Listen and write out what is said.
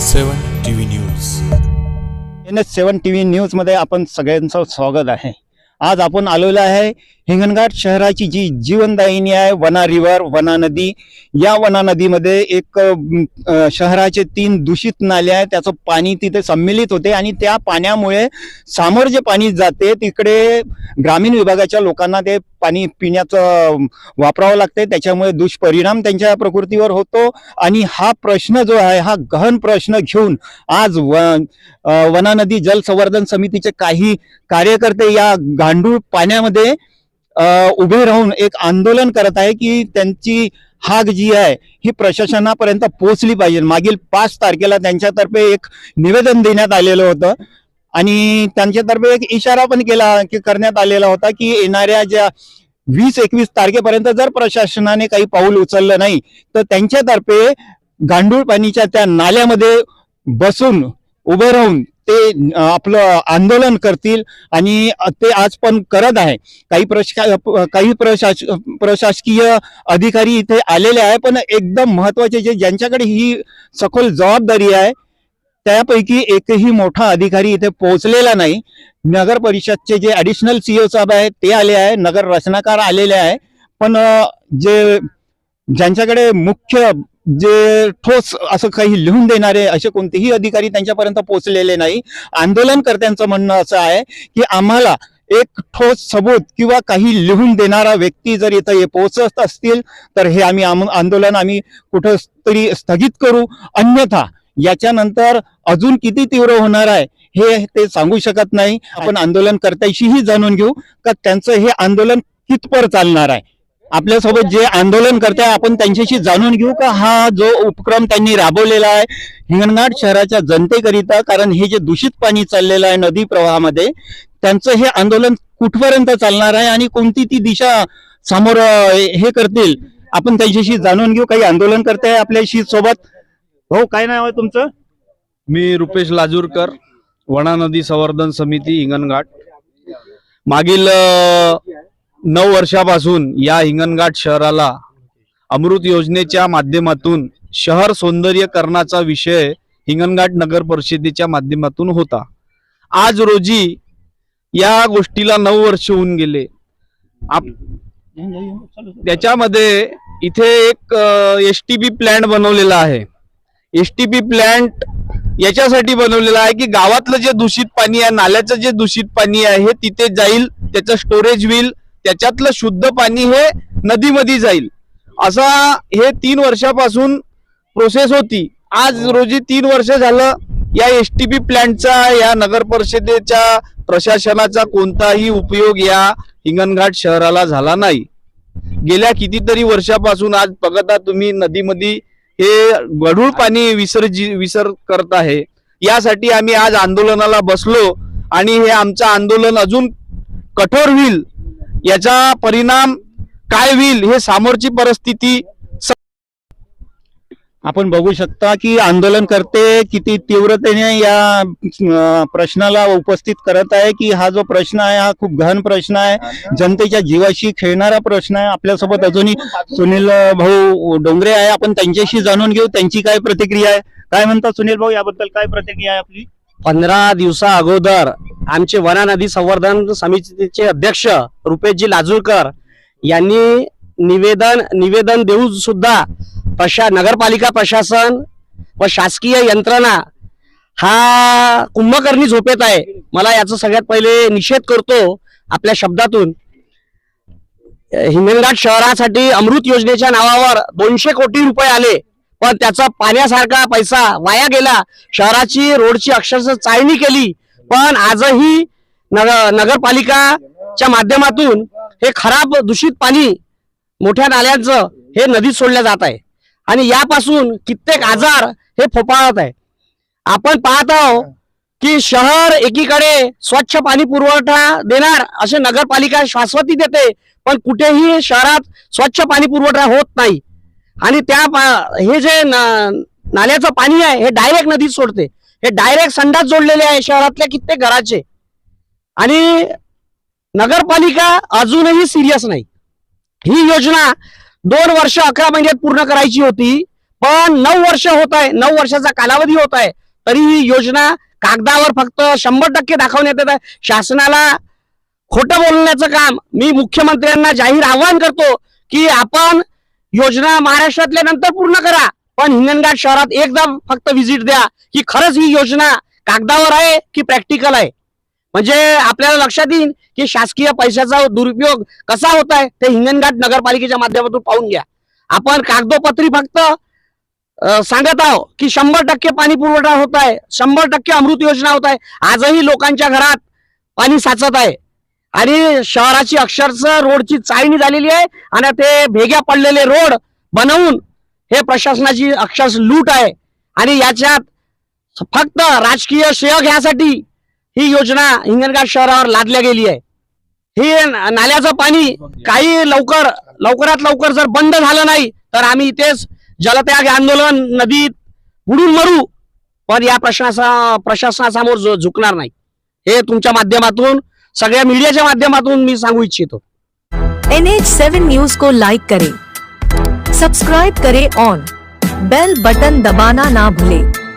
Seven T V news. N S seven T V न्यूजमध्ये आपण सगळ्यांचं स्वागत आहे. आज आपण आलेलो आहे हिंगणघाट शहराची जी जीवनदायिनी आहे वना रिव्हर वना नदी या वना नदीमध्ये एक शहराचे तीन दूषित नाले आहे त्याचं पाणी तिथे संमिलित होते आणि त्या पाण्यामुळे सामोर जे पाणी जाते. तिकडे ग्रामीण विभागाच्या लोकांना ते पाणी पिण्याचं वापरावं लागते. त्याच्यामुळे दुष्परिणाम त्यांच्या प्रकृतीवर होतो. आणि हा प्रश्न जो आहे हा गहन प्रश्न घेऊन आज व वना नदी जलसंवर्धन समितीचे काही कार्यकर्ते या गांडूळ पाण्यामध्ये उभे राहून एक आंदोलन करत आहे की त्यांची हाक जी आहे ही प्रशासनापर्यंत पोहोचली पाहिजे. मागील पाच तारखेला त्यांच्यातर्फे एक निवेदन देण्यात आलेलं होतं. आणि त्यांच्यातर्फे एक इशारा पण केला की करण्यात आलेला होता की येणाऱ्या ज्या वीस एकवीस तारखेपर्यंत जर प्रशासनाने काही पाऊल उचललं नाही तर त्यांच्यातर्फे गांडूळ पाणीच्या त्या नाल्यामध्ये बसून उभे राहून ते आपलं आंदोलन करतील आणि ते आज पण करत आहे. काही प्रशा काही प्रशास प्रशासकीय अधिकारी इथे आलेले आहे पण एकदम महत्त्वाचे जे ज्यांच्याकडे ही सखोल जबाबदारी आहे त्यापैकी एकही मोठा अधिकारी इथे पोहोचलेला नाही. नगर परिषदचे जे ॲडिशनल सीओ साहेब आहेत ते आले आहे नगर रचनाकार आलेले आहे. पण जे ज्यांच्याकडे मुख्य जे ठोस असं काही लिहून देणारे असे कोणतेही अधिकारी त्यांच्यापर्यंत पोहोचलेले नाही. आंदोलनकर्त्यांचं म्हणणं असं आहे की आम्हाला एक ठोस सबूत किंवा काही लिहून देणारा व्यक्ती जर इथं हे पोहोचत असतील तर हे आम्ही आंदोलन आम्ही कुठं तरी स्थगित करू. अन्यथा याच्यानंतर अजून किती तीव्र होणार आहे हे ते सांगू शकत नाही. आपण आंदोलनकर्त्याशीही जाणून घेऊ का त्यांचं हे आंदोलन कितपर चालणार आहे. आपल्यासोबत जे आंदोलन करते आपण त्यांच्याशी जाणून घेऊ का हा जो उपक्रम त्यांनी राबवलेला आहे हिंगणघाट शहराच्या जनतेकरिता? कारण हे जे दूषित पाणी चाललेलं आहे नदी प्रवाहामध्ये त्यांचं हे आंदोलन कुठपर्यंत चालणार आहे आणि कोणती ती दिशा समोर हे करतील? आपण त्यांच्याशी जाणून घेऊ काही आंदोलन करते आपल्याशी सोबत? हो काय नाव आहे तुमचं? मी रुपेश लाजूरकर वणा नदी संवर्धन समिती हिंगणघाट. मागील नऊ वर्षापासून या हिंगणघाट शहराला अमृत योजनेच्या माध्यमातून शहर सौंदर्यकरणाचा विषय हिंगणघाट नगर परिषदेच्या माध्यमातून होता. आज रोजी या गोष्टीला नऊ वर्ष होऊन गेले. आप- त्याच्यामध्ये इथे एक एस टी पी प्लॅन्ट बनवलेला आहे. एस टी पी प्लॅन्ट याच्यासाठी बनवलेला आहे की गावातलं जे दूषित पाणी आहे नाल्याचं जे दूषित पाणी आहे हे तिथे जाईल त्याचं स्टोरेज होईल त्याच्यातलं शुद्ध पाणी हे नदीमध्ये जाईल. असा हे तीन वर्षापासून प्रोसेस होती. आज रोजी तीन वर्ष झालं या एस टी पी प्लॅन्टचा या नगर परिषदेच्या प्रशासनाचा कोणताही उपयोग या हिंगणघाट शहराला झाला नाही. गेल्या कितीतरी वर्षापासून आज बघता तुम्ही नदीमध्ये हे गढूळ पाणी विसर्जी विसर करत आहे. यासाठी आम्ही आज आंदोलनाला बसलो आणि हे आमचं आंदोलन अजून कठोर होईल याचा परिणाम काय होईल हे समोरची परिस्थिती आपण बघू शकता की आंदोलनकर्ते किती तीव्रतेने या प्रश्नाला उपस्थित करत आहे की हा जो प्रश्न आहे हा खूप गहन प्रश्न आहे. जनतेच्या जीवाशी खेळणारा प्रश्न आहे. आपल्यासोबत अजूनही सुनील भाऊ डोंगरे आहे. आपण त्यांच्याशी जाणून घेऊ. त्यांची काय प्रतिक्रिया आहे? काय म्हणतात सुनील भाऊ? याबद्दल काय प्रतिक्रिया आहे आपली? पंधरा दिवसा अगोदर आमचे वना नदी संवर्धन समितीचे अध्यक्ष रुपेशजी लाजूरकर यांनी निवेदन निवेदन देऊन सुद्धा प्रशा नगरपालिका प्रशासन व शासकीय यंत्रणा हा कुंभकर्णी झोपेत आहे. मला याचा सगळ्यात पहिले निषेध करतो आपल्या शब्दातून. हिंगणघाट शहरासाठी अमृत योजनेच्या नावावर दोनशे कोटी रुपये आले. पण त्याचा पाण्यासारखा पैसा वाया गेला. शहराची रोडची अक्षरशः चाळणी केली. पण आजही नगर नगरपालिकाच्या माध्यमातून हे खराब दूषित पाणी मोठ्या नाल्यांचं हे नदीत सोडलं जात आहे. आणि यापासून कित्येक आजार हे फोपाळत आहे. आपण पाहत आहोत की शहर एकीकडे स्वच्छ पाणी पुरवठा देणार असे नगरपालिका शाश्वती देते पण कुठेही शहरात स्वच्छ पाणी पुरवठा होत नाही. आणि त्या पा- हे जे नाल्याचं पाणी आहे हे डायरेक्ट नदीत सोडते. हे डायरेक्ट संडास जोडलेले आहे शहरातल्या कित्येक घराचे. आणि नगरपालिका अजूनही सिरियस नाही. ही योजना दोन वर्ष अकरा महिन्यात पूर्ण करायची होती. पण नऊ वर्ष होत आहे नऊ वर्षाचा कालावधी होत आहे. तरी ही योजना कागदावर फक्त शंभर टक्के दाखवण्यात येत आहे. शासनाला खोटं बोलण्याचं काम मी मुख्यमंत्र्यांना जाहीर आवाहन करतो की आपण योजना महाराष्ट्रातल्या नंतर पूर्ण करा. पण हिंगणघाट शहरात एकदा फक्त व्हिजिट द्या की खरंच ही योजना कागदावर आहे की प्रॅक्टिकल आहे? म्हणजे आपल्याला लक्षात येईल की शासकीय पैशाचा दुरुपयोग कसा होत आहे ते हिंगणघाट नगरपालिकेच्या माध्यमातून पाहून घ्या. आपण कागदोपत्री फक्त सांगत आहोत की शंभर टक्के पाणी पुरवठा होत आहे शंभर टक्के अमृत योजना होत आहे. आजही लोकांच्या घरात पाणी साचत आहे. आणि शहराची अक्षरशः रोडची चाळणी झालेली आहे आणि ते भेग्या पडलेले रोड बनवून हे प्रशासनाची अक्षरश लूट आहे. आणि याच्यात फक्त राजकीय श्रेय घ्यासाठी ही योजना हिंगणघाट शहरावर लादल्या गेली आहे. ही नाल्याचं पाणी काही लवकर लवकरात लवकर जर बंद झालं नाही तर आम्ही इथेच जलत्याग आंदोलन नदीत बुडून मरू पण या प्रश्नाचा प्रशासनासमोर झुकणार नाही. हे तुमच्या माध्यमातून सगळ्या मीडियाच्या माध्यमातून मी सांगू इच्छितो. एच सेवन न्यूज को लाइक करें सब्सक्राइब करें और बेल बटन दबाना ना भूलें।